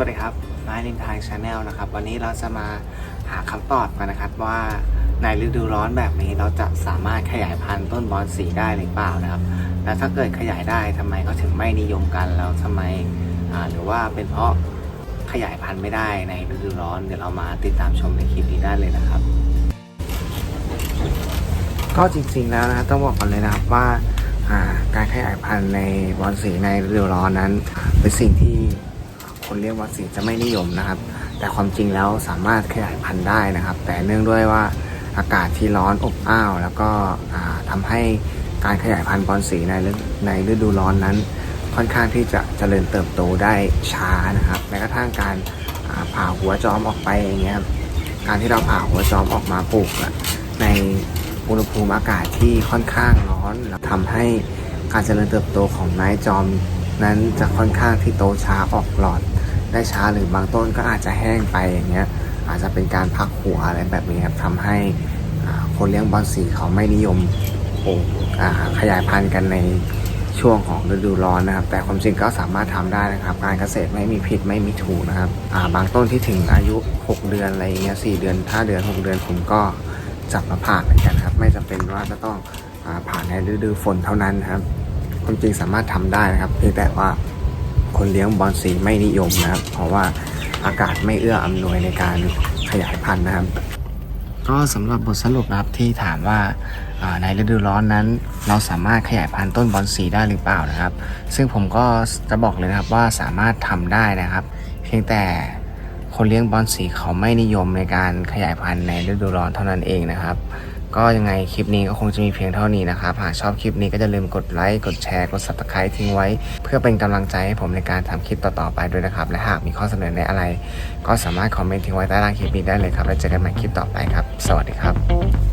วัสดีครับไมลินทายชาแนลนะครับ วันนี้เราจะมาหาคำตอบกันนะครับว่าในฤดูร้อนแบบนี้เราจะสามารถขยายพันธุ์ต้นบอนสีได้หรือเปล่านะครับ แล้วถ้าเกิดขยายได้ทำไมเขาถึงไม่นิยมกันแล้วทำไมหรือว่าเป็นเพราะขยายพันธุ์ไม่ได้ในฤดูร้อน เดี๋ยวเรามาติดตามชมในคลิปนี้ได้เลยนะครับ ก็จริงๆแล้วนะต้องบอกก่อนเลยนะครับว่าอ่าการขยายพันธุ์ในบอนสีในฤดูร้อนนั้น เป็นสิ่งที่ คนเลี้ยงบอนสีจะไม่นิยมนะครับ แต่ความจริงแล้วสามารถขยายพันธุ์ได้นะครับ แต่เนื่องด้วยว่าอากาศที่ร้อนอบอ้าว แล้วก็ทำาให้การขยายพันธุ์บอนสีในฤในฤดูร้อนนั้น ค่อนข้างที่จะเจริญเติบโตได้ช้านะครับแม้กระทั่งการผ่าหัวจอมออกไปอย่างเงี้ยการที่เราผ่าหัวจอมออกมาปลูกในอุณหภูมิอากาศที่ค่อนข้างร้อนแล้วทำให้การเจริญเติบโตของไม้จอมนั้นจะค่อนข้างที่โตช้าออกหลอด ได้ช้าหรือบางต้นก็อาจจะแห้งไปอย่างเงี้ยอาจจะเป็นการพักหัวอะไรแบบนี้ครับทำให้คนเลี้ยงบอลสีเขาไม่นิยมปลูกอ่าขยายพันธุ์กันในช่วงของฤดูร้อนนะครับ แต่ความจริงก็สามารถทำได้นะครับ การเกษตรไม่มีผิดไม่มีถูกนะครับาบางต้นที่ถึงอายุ 6 เดือนอะไรเงี้ยสเดือน5เดือน 6 เดือนผมก็จับมาผ่าเหมือนกันครับ ไม่จำเป็นว่าจะต้องอผ่านในฤดูฝนเท่านั้นนครับ ความจริงสามารถทำได้นะครับเพียงแต่ว่า คนเลี้ยงบอลสีไม่นิยมนะครับ เพราะว่าอากาศไม่เอื้ออำนวยในการขยายพันธุ์นะครับ ก็สำหรับบทสรุปนะครับที่ถามว่าในฤดูร้อนนั้น เราสามารถขยายพันธุ์ต้นบอลสีได้หรือเปล่านะครับ ซึ่งผมก็จะบอกเลยนะครับว่าสามารถทำได้นะครับ เพียงแต่คนเลี้ยงบอลสีเขาไม่นิยมในการขยายพันธุ์ในฤดูร้อนเท่านั้นเองนะครับ ก็ยังไงคลิปนี้ก็คงจะมีเพียงเท่านี้นะครับ หากชอบคลิปนี้ก็จะลืมกดไลค์ กดแชร์ กด subscribe ทิ้งไว้ เพื่อเป็นกำลังใจให้ผมในการทำคลิปต่อๆไปด้วยนะครับ และหากมีข้อเสนอในอะไร ก็สามารถคอมเมนต์ทิ้งไว้ใต้ล่างคลิปนี้ได้เลยครับ แล้วเจอกันใหม่คลิปต่อไปครับ สวัสดีครับ